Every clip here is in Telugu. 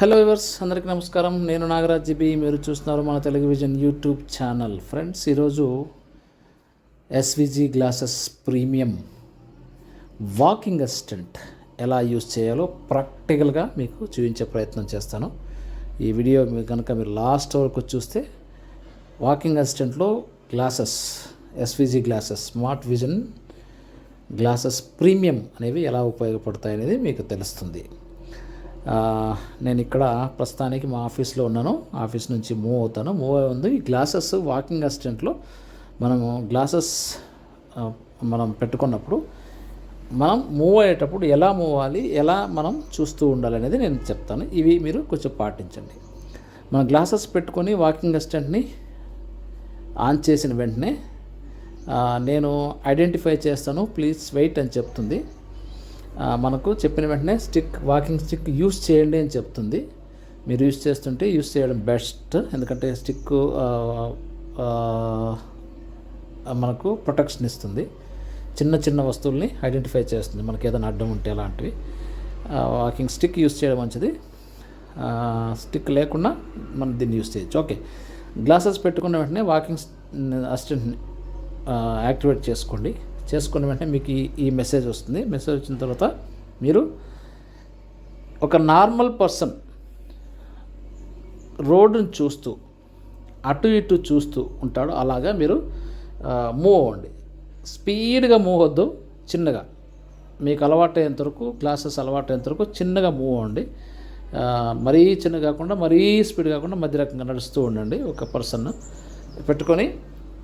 హలో వివర్స్ అందరికీ నమస్కారం. నేను నాగరాజ్ జీబీ మీరు చూస్తున్నారు మన టెలివిజన్ యూట్యూబ్ ఛానల్. ఫ్రెండ్స్ ఈరోజు SVG glasses premium walking assistant ఎలా యూస్ చేయాలో ప్రాక్టికల్గా మీకు చూపించే ప్రయత్నం చేస్తాను. ఈ వీడియో మీరు కనుక మీరు లాస్ట్ వరకు చూస్తే walking అసిస్టెంట్లో glasses SVG glasses smart vision glasses premium అనేవి ఎలా ఉపయోగపడతాయి అనేది మీకు తెలుస్తుంది. నేను ఇక్కడ ప్రస్తుతానికి మా ఆఫీస్లో ఉన్నాను. ఆఫీస్ నుంచి మూవ్ అవుతాను. మూవ్ అయి ఉంది ఈ గ్లాసెస్ వాకింగ్ అసిస్టెంట్లో మనము గ్లాసెస్ మనం పెట్టుకున్నప్పుడు మనం మూవ్ అయ్యేటప్పుడు ఎలా మూవ్ అవ్వాలి ఎలా మనం చూస్తూ ఉండాలి అనేది నేను చెప్తాను. ఇవి మీరు కొంచెం పాటించండి. మన గ్లాసెస్ పెట్టుకొని వాకింగ్ అసిస్టెంట్ని ఆన్ చేసిన వెంటనే నేను ఐడెంటిఫై చేస్తాను. ప్లీజ్ వెయిట్ అని చెప్తుంది. మనకు చెప్పిన వెంటనే స్టిక్ వాకింగ్ స్టిక్ యూస్ చేయండి అని చెప్తుంది. మీరు యూస్ చేస్తుంటే యూస్ చేయడం బెస్ట్. ఎందుకంటే స్టిక్ మనకు ప్రొటెక్షన్ ఇస్తుంది. చిన్న చిన్న వస్తువుల్ని ఐడెంటిఫై చేస్తుంది. మనకి ఏదైనా అడ్డం ఉంటే అలాంటివి. వాకింగ్ స్టిక్ యూస్ చేయడం మంచిది. స్టిక్ లేకుండా మనం దీన్ని యూస్ చేయొచ్చు. ఓకే. గ్లాసెస్ పెట్టుకున్న వెంటనే వాకింగ్ అసిస్టెంట్ని యాక్టివేట్ చేసుకోండి. చేసుకున్న వెంటనే మీకు ఈ ఈ మెసేజ్ వస్తుంది. మెసేజ్ వచ్చిన తర్వాత మీరు ఒక నార్మల్ పర్సన్ రోడ్డును చూస్తూ అటు ఇటు చూస్తూ ఉంటాడు. అలాగా మీరు మూవ్ అవ్వండి. స్పీడ్గా మూవ్ వద్దు. చిన్నగా. మీకు అలవాటు అయ్యేంత వరకు గ్లాసెస్ అలవాటు అయ్యేంత వరకు చిన్నగా మూవ్ అవ్వండి. మరీ చిన్న కాకుండా మరీ స్పీడ్ కాకుండా మధ్య రకంగా నడుస్తూ ఉండండి. ఒక పర్సన్ పెట్టుకొని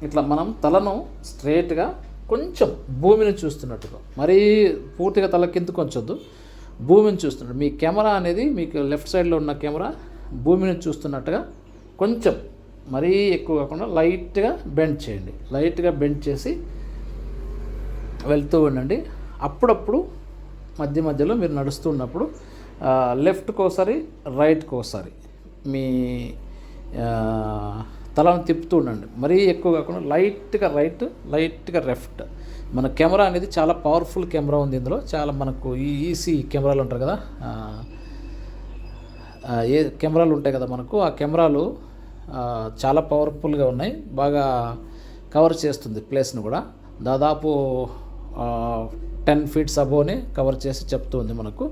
ఇట్లా మనం తలను స్ట్రేట్గా కొంచెం భూమిని చూస్తున్నట్టుగా. మరీ పూర్తిగా తల కిందకు భూమిని చూస్తున్నట్టు. మీ కెమెరా అనేది మీకు లెఫ్ట్ సైడ్లో ఉన్న కెమెరా భూమిని చూస్తున్నట్టుగా కొంచెం మరీ ఎక్కువ కాకుండా లైట్గా బెండ్ చేయండి. లైట్గా బెండ్ చేసి వెళ్తూ ఉండండి. అప్పుడప్పుడు మధ్య మధ్యలో మీరు నడుస్తూ ఉన్నప్పుడు లెఫ్ట్కి ఒకసారి రైట్కి ఒకసారి మీ తలను తిప్పుతూ ఉండండి. మరీ ఎక్కువ కాకుండా లైట్గా రైట్ లైట్గా లెఫ్ట్. మన కెమెరా అనేది చాలా పవర్ఫుల్ కెమెరా ఉంది ఇందులో. చాలా మనకు ఈ ఈసీ కెమెరాలు ఉంటారు కదా. ఏ కెమెరాలు ఉంటాయి కదా మనకు. ఆ కెమెరాలు చాలా పవర్ఫుల్గా ఉన్నాయి. బాగా కవర్ చేస్తుంది ప్లేస్ను కూడా. దాదాపు టెన్ ఫీట్స్ అబోనే కవర్ చేసి చెప్తుంది మనకు.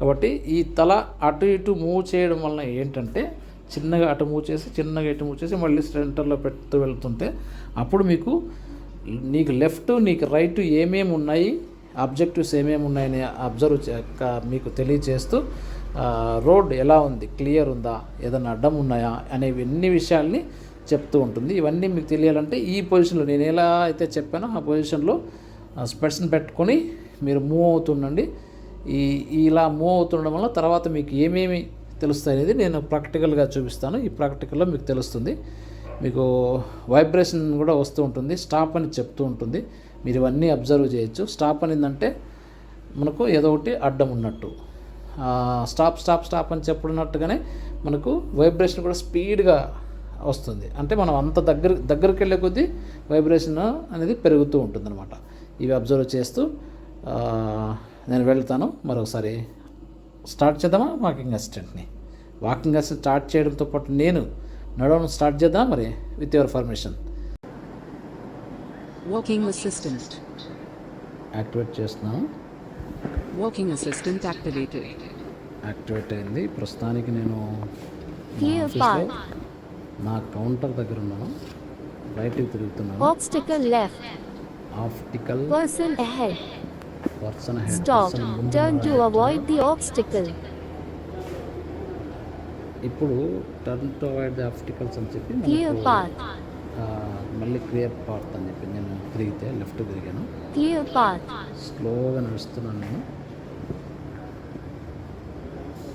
కాబట్టి ఈ తల అటు ఇటు మూవ్ చేయడం వలన ఏంటంటే చిన్నగా అటు మూవ్ చేసి చిన్నగా ఇటు మూవ్ చేసి మళ్ళీ సెంటర్లో పెడుతూ వెళ్తుంటే అప్పుడు మీకు నీకు లెఫ్ట్ నీకు రైట్ ఏమేమి ఉన్నాయి? ఆబ్జెక్టివ్స్ ఏమేమి ఉన్నాయని అబ్జర్వ్ చే- మీకు తెలియచేస్తూ రోడ్ ఎలా ఉంది? క్లియర్ ఉందా? ఏదైనా అడ్డం ఉన్నాయా? అనేవి అన్ని విషయాల్ని చెప్తూ ఉంటుంది. ఇవన్నీ మీకు తెలియాలంటే ఈ పొజిషన్లో నేను ఎలా అయితే చెప్పానో ఆ పొజిషన్లో స్పెట్స్ని పెట్టుకొని మీరు మూవ్ అవుతుండండి. ఈ ఇలా మూవ్ అవుతుండడం వల్ల తర్వాత మీకు ఏమేమి తెలుస్తాయి అనేది నేను ప్రాక్టికల్గా చూపిస్తాను. ఈ ప్రాక్టికల్లో మీకు తెలుస్తుంది. మీకు వైబ్రేషన్ కూడా వస్తూ ఉంటుంది స్టాప్ అని చెప్తూ ఉంటుంది. మీరు ఇవన్నీ అబ్జర్వ్ చేయొచ్చు. స్టాప్ అనిందంటే మనకు ఏదో ఒకటి అడ్డం ఉన్నట్టు. స్టాప్ స్టాప్ స్టాప్ అని చెప్పుడున్నట్టుగానే మనకు వైబ్రేషన్ కూడా స్పీడ్గా వస్తుంది. అంటే మనం అంత దగ్గర దగ్గరికి వెళ్ళే కొద్దీ వైబ్రేషన్ అనేది పెరుగుతూ ఉంటుందన్నమాట. ఇవి అబ్జర్వ్ చేస్తూ నేను వెళ్తాను. మరొకసారి స్టార్ట్ చేద్దామా? వాకింగ్ అసిస్టెంట్ని వాకింగ్ అసిస్టెంట్ స్టార్ట్ చేయడంతో పాటు నేను నడవడం స్టార్ట్ చేద్దాం మరి with your permission Walking assistant. Activate చేస్తున్నాను Walking assistant activated. యాక్టివేట్ అయింది ప్రస్తుతానికి నేను నా కౌంటర్ దగ్గర ఉన్నాను రైట్కి తిరుగుతున్నాను Obstacle left. Obstacle Person ahead. Person ahead Stop. Person ముందు Turn to ఉన్నాడు. avoid the obstacle. ఇప్పుడు turn to avoid the obstacles అని చెప్పి path. ఆ, మళ్ళీ క్లియర్ పాత్ అని చెప్పి నేను తిరిగితే లెఫ్ట్ తిరిగాను Clear path. స్లోగా నడుస్తున్నాను నేను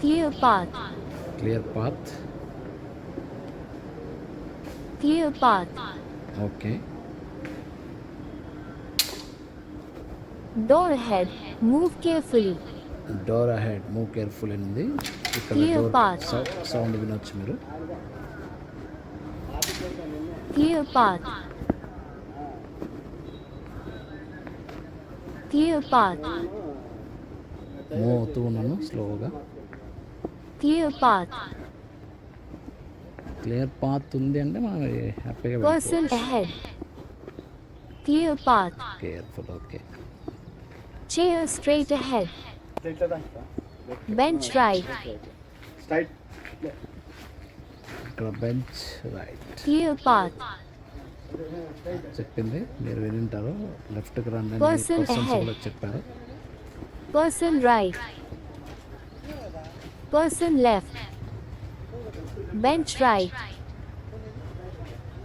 Clear path. Clear path Clear path. Okay Door ahead. Move carefully. Door ahead move careful అయింది ఇక్కడ Clear డోర్. సౌండ్ వినొచ్చు మీరు Clear path. Clear path. Move అవుతూ ఉన్నాను స్లోగా Clear path. క్లియర్ పాత్ ఉంది అంటే మనం హ్యాపీగా Person ahead. Clear path. Careful okay Chair straight ahead. Bench right. ఇక్కడ బెంచ్ రైట్ Clear path. చెప్పింది మీరు వినింటారు లెఫ్ట్కి రండి Person పర్సన్స్ ahead. కూడా చెప్పారు Person right. Person left. Bench right.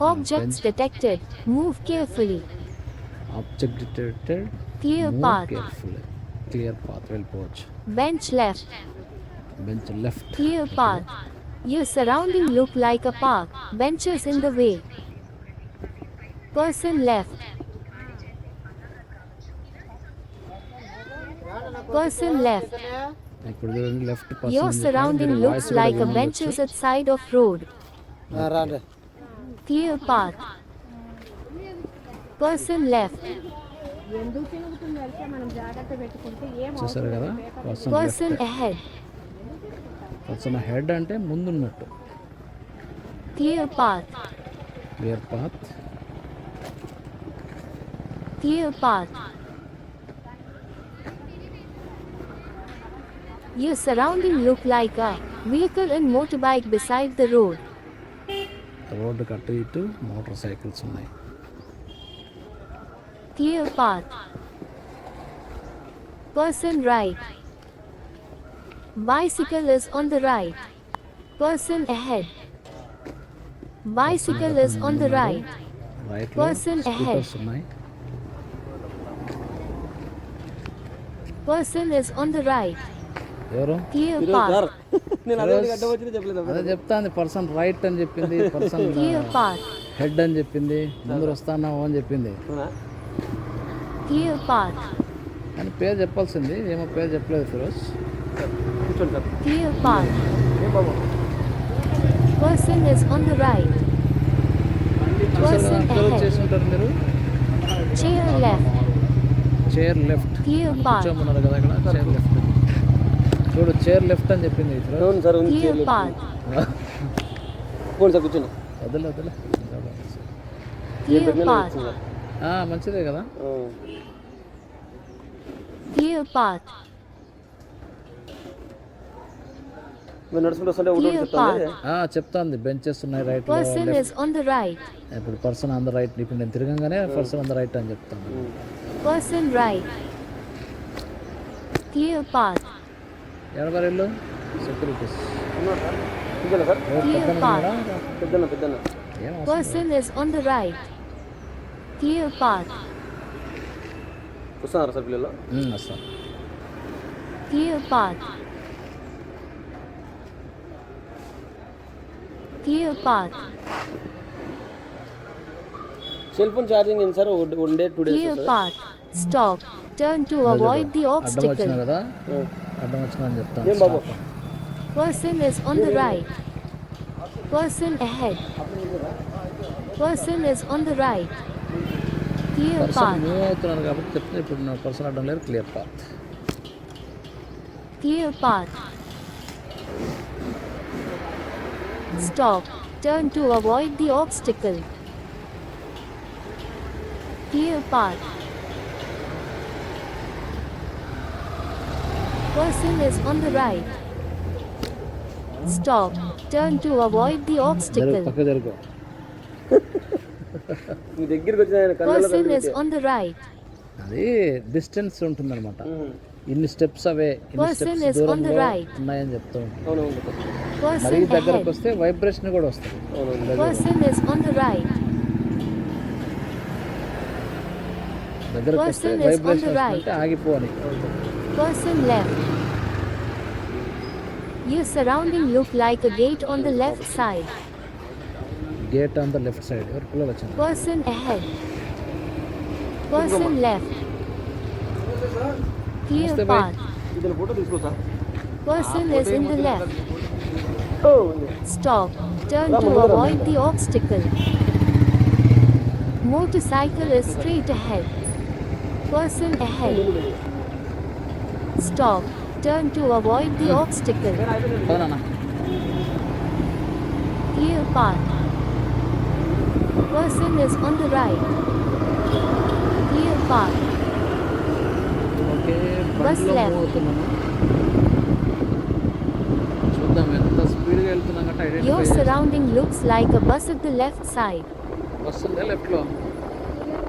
Objects bench. detected. Move carefully. Object detected Clear path. Careful clear path వెళ్ళిపోవచ్చు Bench left. Bench left Clear path. Your surrounding look like a park. Benches in the way. Person left. Person left. ఇప్పుడు చూడండి left Your surrounding looks like a benches at side of road. Clear path. Person left. చూసారు కదా పర్సన్ హెడ్ అంటే ముందున్నట్టు Clear path. Clear path Clear path. Your surrounding look like a vehicle and motorbike beside the road. Road కట్టు ఇటు మోటార్ సైకిల్స్ ఉన్నాయి Clear path. Person right. Bicycle is on the right. Person ahead. Bicycle is on the right. Right Person ahead. Person is on the right. ఎవరు Clear path. నేను అదే గడ్డ వచ్చింది చెప్పలేదు అదే చెప్తాంది పర్సన్ రైట్ అని చెప్పింది పర్సన్. హెడ్ అని చెప్పింది ముందు వస్తాన్నావు అని చెప్పింది Clear path. కానీ పేరు చెప్పాల్సింది ఏమో పేరు చెప్పలేదు ఫిరోజ్. కూర్చోండి సార్ right. చూసారు కదా Person అబ్జర్వ్ ahead. చేసి ఉంటారు మీరు? Chair left. Chair left path. కూర్చోమన్నారు కదా ఇక్కడ చైర్ లెఫ్ట్ చూడు చైర్ లెఫ్ట్ అని చెప్పింది అవును సార్ ఉంది సార్ కూర్చోండి వదిలే వదిలే. మంచిదే కదా. Clear path. మీరు నడుచుకుంటూ వస్తుంటే ఒకటి Clear చెప్తాను చెప్తాంది. బెంచెస్ ఉన్నాయి right Person is on the right. ఇప్పుడు పర్సన్ ఆన్ ద రైట్ ఇప్పుడు నేను తిరగంగానే పర్సన్ ఆన్ ద రైట్ అని చెప్తాను. Person right. Clear path. ఎవరి ఇల్లు సెక్యూరిటీస్ ఉన్నాడు సార్? కూర్చోండి సార్ Clear path. పెద్దన్న పెద్దన్న ఏం అవసరం Person is on the right. Clear path. వస్తున్నారు సార్ పిల్లలు ఉమ్, వస్తాను Clear path. Clear path. Cell phone charging ఏంటి sir one day two days Clear path. Stop. Turn to avoid the అడ్డం వచ్చిన obstacle. కదా అడ్డం వచ్చిన అని చెప్తాను ఏం బాబు Person is on the right. Person ahead. Person is on the right. Clear person path. మూవ్ అవుతున్నారు కాబట్టి చెప్తే ఇప్పుడు నా పర్సన్ అడ్డం లేదు clear path Clear path. Stop. Turn to avoid the obstacle. Clear path. Person is on the right. Stop. Turn to avoid the జరుగు obstacle. మీ దగ్గరికి వచ్చిన ఆయన Person is on the right. అది డిస్టెన్స్ ఉంటుందన్నమాట ఇన్ని స్టెప్స్ అవే ఇన్ని Person steps is on the దూరంలో right. ఉన్నాయని చెప్తూ ఉంటాం అవునవును మరీ Person దగ్గరకు ahead. వస్తే వైబ్రేషన్ కూడా వస్తుంది అవునవును Person is on the right. దగ్గరకు వస్తే Person is on vibration the right. వస్తుంటే ఆగిపోవాలి Person left. Your surrounding look like a gate on the left side. Gate on the left side. Or Person ahead. Person left. Clear path. Person is in the left. Stop. Turn to avoid the obstacle. Motorcycle is straight ahead. Person ahead. Stop. Turn to avoid the obstacle. Clear path Person is on the right. Clear path. Okay Bus బండిలో left. మూవ్ అవుతున్నాను చూద్దాం ఎంత స్పీడ్గా వెళ్తున్నాం అంటే Your identify surrounding looks like a bus at the left side. వస్తుందా లెఫ్ట్లో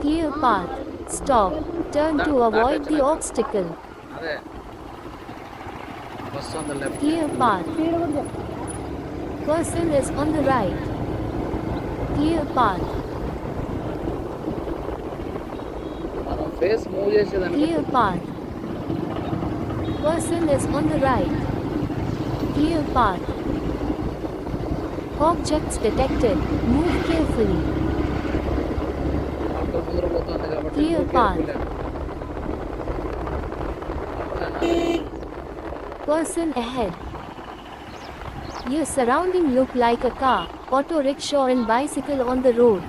Clear path. Stop. Turn to avoid the obstacle. అదే bus on the left Clear path. Person is on the right. Clear path. మనం ఫేస్ మూవ్ చేసేదాన్ని Clear path. Person is on the right. Clear path. Objects detected. Move carefully. Auto ముందర పోతుంది కాబట్టి Clear నువ్వు path. careful A. Person ahead. Your surrounding look like a car, auto rickshaw and bicycle on the road.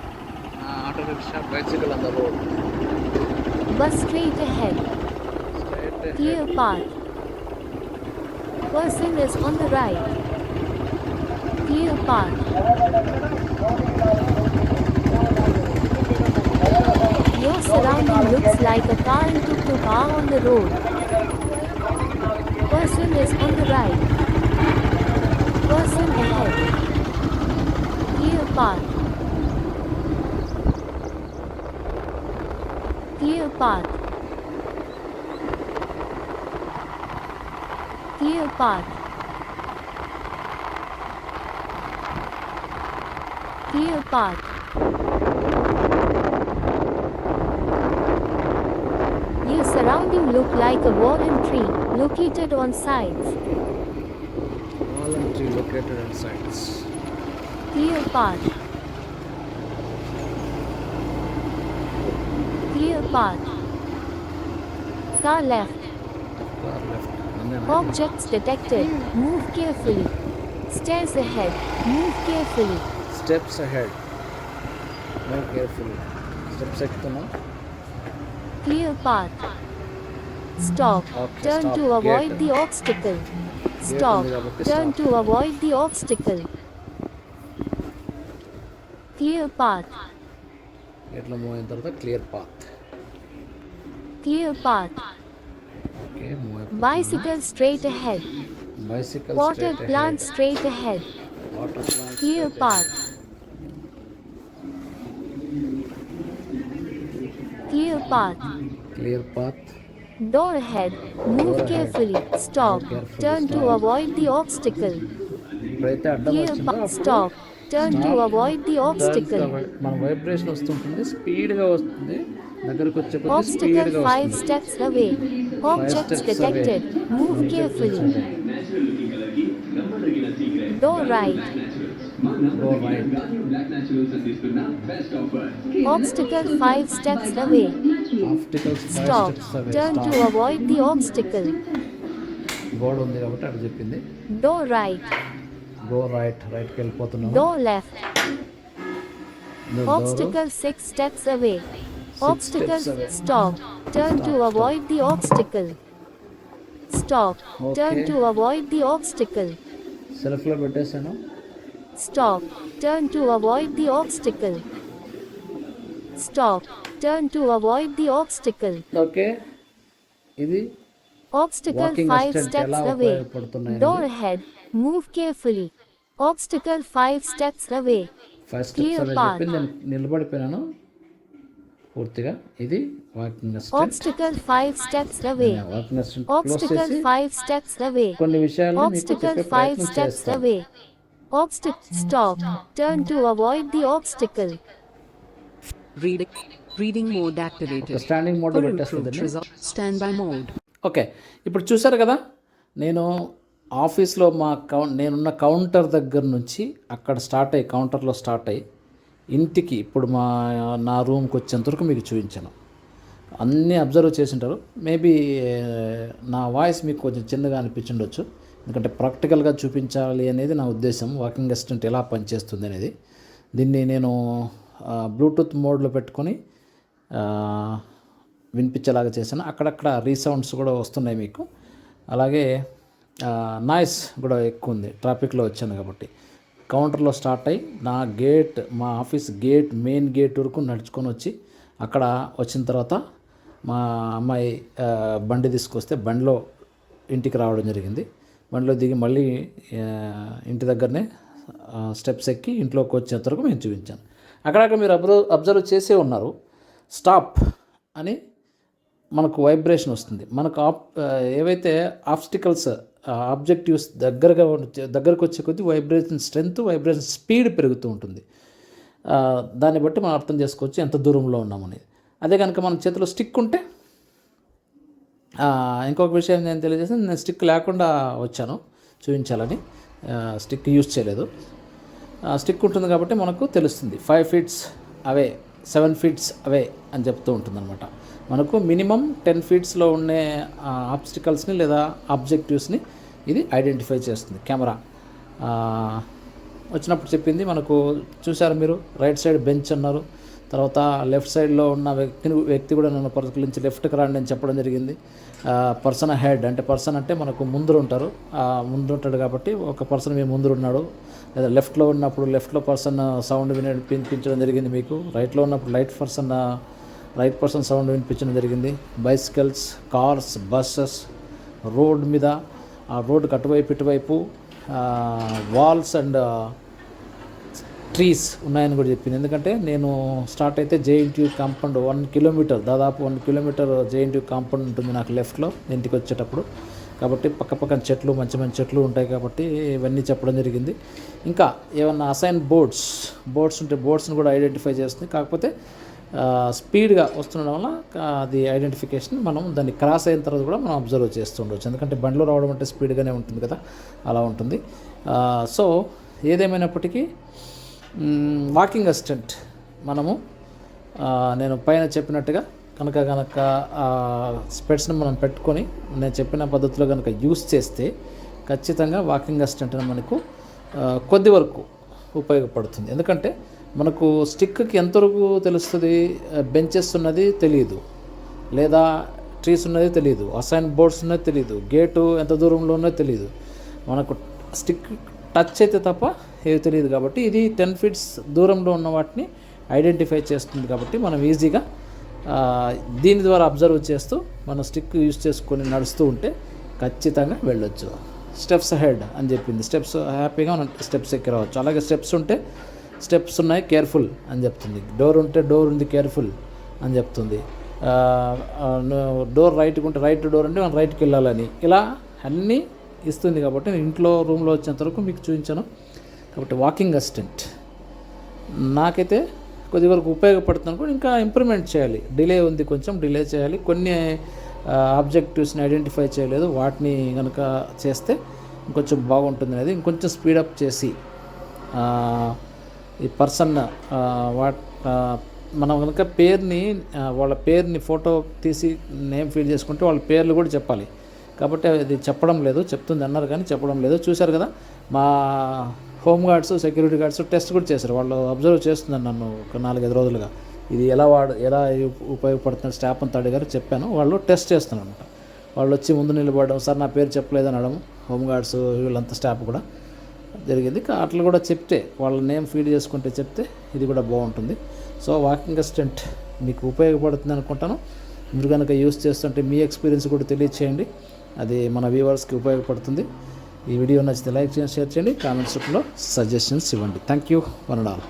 ఆ, auto rickshaw bicycle on the road Bus straight ahead. Clear path. Person is on the right. Clear path. Your surrounding looks like a car and tuk-tuk are on the road. Person is on the right. Person ahead. Clear path. Cleopatra Cleopatra Cleopatra Your surrounding look like a wall and tree located on sides. Wall and tree located on sides. Cleopatra path. Car left. Car left అన్నీ Objects detected. Move carefully. Stairs ahead. Move carefully. Steps ahead move carefully steps ఎక్కుతున్నాం Clear path. Stop. Okay, Turn stop. to avoid Gate. the obstacle. Stop. ఉంది కాబట్టి Turn stop. to avoid the obstacle. Clear path. ఎట్లా మూవ్ అయిన తర్వాత clear path clear path. Bicycle straight ahead. Bicycle Water straight plant ahead. straight ahead. Water plant clear path. Clear path. Clear path. Door ahead. Move Door carefully. Ahead. Stop. Carefully Turn stop. to avoid the obstacle. Clear path. Stop. Turn to Stop. avoid the turns obstacle. the- మన వైబ్రేషన్ వస్తుంటుంది స్పీడ్గా వస్తుంది దగ్గరకు వచ్చే స్పీడ్గా 5 వస్తుంది steps away. Objects steps away. detected. Move carefully. Door right. Go right Obstacle 5 steps away. Stop. Steps away Turn to avoid the obstacle. గోడ ఉంది కాబట్టి అక్కడ చెప్పింది Door right. గో రైట్ రైట్కి వెళ్ళిపోతున్నాము Door left. The door- Obstacle 6 steps away. Obstacle steps away. stop. Turn to avoid the obstacle. Stop. Turn Okay. to avoid the obstacle. సెల్ఫ్లో పెట్టేశాను Stop. Turn to avoid the obstacle. Stop. Turn to avoid the obstacle. Okay ఇది Obstacle Walking 5 assistant steps ఎలా away. ఉపయోగపడుతున్నాయండి? Door ahead. Move carefully. Obstacle 5 steps away. First Clear steps అని path. చెప్పి నేను నిలబడిపోయినాను పూర్తిగా ఇది walking assistant Obstacle 5 steps away. Walking assistant close Obstacle చేసి 5 steps away. కొన్ని విషయాలు మీకు Obstacle చెప్పే 5 ప్రయత్నం steps చేస్తాను away. Obstacle stop. Turn to avoid the obstacle. Reading. Reading mode ఒక activated. స్టాండింగ్ మోడ్ పెట్టేస్తుంది results, standby mode. ఓకే ఇప్పుడు చూసారు కదా నేను ఆఫీస్లో మా కౌ నేనున్న కౌంటర్ దగ్గర నుంచి అక్కడ స్టార్ట్ అయ్యి కౌంటర్లో స్టార్ట్ అయ్యి ఇంటికి ఇప్పుడు మా నా రూమ్కి వచ్చేంత వరకు మీకు చూపించాను. అన్నీ అబ్జర్వ్ చేసి ఉంటారు మేబీ నా వాయిస్ మీకు కొంచెం చిన్నగా అనిపించుండొచ్చు. ఎందుకంటే ప్రాక్టికల్గా చూపించాలి అనేది నా ఉద్దేశం. వాకింగ్ అసిస్టెంట్ ఎలా పనిచేస్తుంది అనేది. దీన్ని నేను బ్లూటూత్ మోడ్లో పెట్టుకొని వినిపించేలాగా చేశాను. అక్కడక్కడ రీసౌండ్స్ కూడా వస్తున్నాయి మీకు. అలాగే నాయిస్ కూడా ఎక్కువ ఉంది ట్రాఫిక్లో వచ్చాను కాబట్టి. కౌంటర్లో స్టార్ట్ అయ్యి నా గేట్ మా ఆఫీస్ గేట్ మెయిన్ గేట్ వరకు నడుచుకొని వచ్చి అక్కడ వచ్చిన తర్వాత మా అమ్మాయి బండి తీసుకొస్తే బండిలో ఇంటికి రావడం జరిగింది. బండిలో దిగి మళ్ళీ ఇంటి దగ్గరనే స్టెప్స్ ఎక్కి ఇంట్లోకి వచ్చేంత వరకు మేము చూపించాను. అక్కడక్కడ మీరు అబ్జర్వ్ అబ్జర్వ్ చేసే ఉన్నారు. స్టాప్ అని మనకు వైబ్రేషన్ వస్తుంది. మనకు ఆప్ ఏవైతే ఆబ్స్టికల్స్ ఆబ్జెక్టివ్స్ దగ్గరగా దగ్గరకు వచ్చే కొద్దీ వైబ్రేషన్ స్ట్రెంగ్త్ వైబ్రేషన్ స్పీడ్ పెరుగుతూ ఉంటుంది. దాన్ని బట్టి మనం అర్థం చేసుకోవచ్చు ఎంత దూరంలో ఉన్నామని అదే కనుక మన చేతిలో స్టిక్ ఉంటే ఇంకొక విషయం నేను తెలియజేసింది నేను స్టిక్ లేకుండా వచ్చాను చూపించాలని. స్టిక్ యూజ్ చేయలేదు. స్టిక్ ఉంటుంది కాబట్టి మనకు తెలుస్తుంది five feets away seven feets away అని చెప్తూ ఉంటుందన్నమాట. మనకు మినిమం టెన్ ఫీట్స్లో ఉండే ఆబ్స్టికల్స్ని లేదా ఆబ్జెక్టివ్స్ని ఇది ఐడెంటిఫై చేస్తుంది. కెమెరా. వచ్చినప్పుడు చెప్పింది మనకు చూశారు మీరు? రైట్ సైడ్ బెంచ్ అన్నారు. తర్వాత లెఫ్ట్ సైడ్లో ఉన్న వ్యక్తిని వ్యక్తి కూడా నన్ను పరిశీలించి లెఫ్ట్కి రాండి అని చెప్పడం జరిగింది. పర్సన్ హెడ్ అంటే పర్సన్ అంటే మనకు ముందు ఉంటారు. ముందు ఉంటాడు కాబట్టి ఒక పర్సన్ మీ ముందు ఉన్నాడు. లేదా లెఫ్ట్లో ఉన్నప్పుడు లెఫ్ట్లో పర్సన్ సౌండ్ వినిపించడం జరిగింది మీకు. రైట్లో ఉన్నప్పుడు light person right person sound వినిపించడం జరిగింది. బైసికల్స్ కార్స్ బస్సెస్ రోడ్ మీద ఆ రోడ్డుకి అటువైపు ఇటువైపు వాల్స్ అండ్ ట్రీస్ ఉన్నాయని కూడా చెప్పింది. ఎందుకంటే నేను స్టార్ట్ అయితే జేఎన్టీ కాంపౌండ్ వన్ కిలోమీటర్ దాదాపు వన్ కిలోమీటర్ జేఎన్టీ కాంపౌండ్ ఉంటుంది నాకు లెఫ్ట్లో ఇంటికి వచ్చేటప్పుడు. కాబట్టి పక్క పక్కన చెట్లు మంచి మంచి చెట్లు ఉంటాయి కాబట్టి ఇవన్నీ చెప్పడం జరిగింది. ఇంకా ఏమన్నా అసైన్ బోర్డ్స్ బోర్డ్స్ ఉంటే బోర్డ్స్ని కూడా ఐడెంటిఫై చేస్తుంది. కాకపోతే స్పీడ్గా వస్తుండడం వల్ల అది ఐడెంటిఫికేషన్ మనం దాన్ని క్రాస్ అయిన తర్వాత కూడా మనం అబ్జర్వ్ చేస్తుండవచ్చు ఎందుకంటే బండిలో రావడం అంటే స్పీడ్గానే ఉంటుంది కదా అలా ఉంటుంది. సో ఏదేమైనప్పటికీ వాకింగ్ అసిస్టెంట్ మనము నేను పైన చెప్పినట్టుగా కనుక కనుక స్పెట్స్ని మనం పెట్టుకొని నేను చెప్పిన పద్ధతిలో కనుక యూస్ చేస్తే ఖచ్చితంగా వాకింగ్ అసిస్టెంట్ మనకు కొద్ది వరకు ఉపయోగపడుతుంది. ఎందుకంటే మనకు స్టిక్కి ఎంతవరకు తెలుస్తుంది? బెంచెస్ ఉన్నది తెలియదు లేదా ట్రీస్ ఉన్నది తెలియదు అసైన్ బోర్డ్స్ ఉన్నది తెలియదు గేటు ఎంత దూరంలో ఉన్నది తెలియదు మనకు స్టిక్ టచ్ అయితే తప్ప ఏవి తెలియదు కాబట్టి ఇది టెన్ ఫీట్స్ దూరంలో ఉన్న వాటిని ఐడెంటిఫై చేస్తుంది కాబట్టి మనం ఈజీగా దీని ద్వారా అబ్జర్వ్ చేస్తూ మనం స్టిక్ యూజ్ చేసుకొని నడుస్తూ ఉంటే ఖచ్చితంగా వెళ్ళొచ్చు. స్టెప్స్ హెడ్ అని చెప్పింది. స్టెప్స్ హ్యాపీగా మనం స్టెప్స్ ఎక్కి రావచ్చు. అలాగే స్టెప్స్ ఉంటే స్టెప్స్ ఉన్నాయి కేర్ఫుల్ అని చెప్తుంది. డోర్ ఉంటే డోర్ ఉంది కేర్ఫుల్ అని చెప్తుంది. డోర్ రైట్కి ఉంటే రైట్ డోర్ అంటే మనం రైట్కి వెళ్ళాలని. ఇలా అన్నీ ఇస్తుంది కాబట్టి నేను ఇంట్లో రూమ్లో వచ్చేంత వరకు మీకు చూపించాను. కాబట్టి వాకింగ్ అసిస్టెంట్ నాకైతే కొద్ది వరకు ఉపయోగపడుతుంది కూడా ఇంకా ఇంప్రూవ్మెంట్ చేయాలి. డిలే ఉంది కొంచెం డిలే చేయాలి. కొన్ని ఆబ్జెక్టివ్స్ని ఐడెంటిఫై చేయలేదు. వాటిని కనుక చేస్తే ఇంకొంచెం బాగుంటుంది అనేది ఇంకొంచెం స్పీడప్ చేసి ఈ పర్సన్ వా మనం కనుక పేరుని వాళ్ళ పేరుని ఫోటో తీసి నేమ్ ఫీల్ చేసుకుంటే వాళ్ళ పేర్లు కూడా చెప్పాలి. కాబట్టి అది చెప్పడం లేదు చెప్తుంది అన్నారు కానీ చెప్పడం లేదు. చూశారు కదా మా home guards security guards test కూడా చేశారు. వాళ్ళు అబ్జర్వ్ చేస్తున్నారు నన్ను ఒక నాలుగైదు రోజులుగా. ఇది ఎలా వాడు ఎలా ఉపయోగపడుతున్న స్టాఫ్ అంతా అడిగారు చెప్పాను. వాళ్ళు టెస్ట్ చేస్తున్నారు అనమాట వాళ్ళు వచ్చి ముందు నిలబడడం సార్ నా పేరు చెప్పలేదు అనడం హోమ్ గార్డ్స్ వీళ్ళంతా స్టాఫ్ కూడా. జరిగింది. అట్లా కూడా చెప్తే వాళ్ళ నేమ్ ఫీడ్ చేసుకుంటే చెప్తే ఇది కూడా బాగుంటుంది. సో వాకింగ్ అసిస్టెంట్ మీకు ఉపయోగపడుతుంది అనుకుంటాను. మీరు కనుక యూస్ చేస్తుంటే మీ ఎక్స్పీరియన్స్ కూడా తెలియచేయండి. అది మన వ్యూవర్స్కి ఉపయోగపడుతుంది. ఈ వీడియో నచ్చితే లైక్ చేయండి షేర్ చేయండి. కామెంట్స్లో సజెషన్స్ ఇవ్వండి. Thank you. One and all.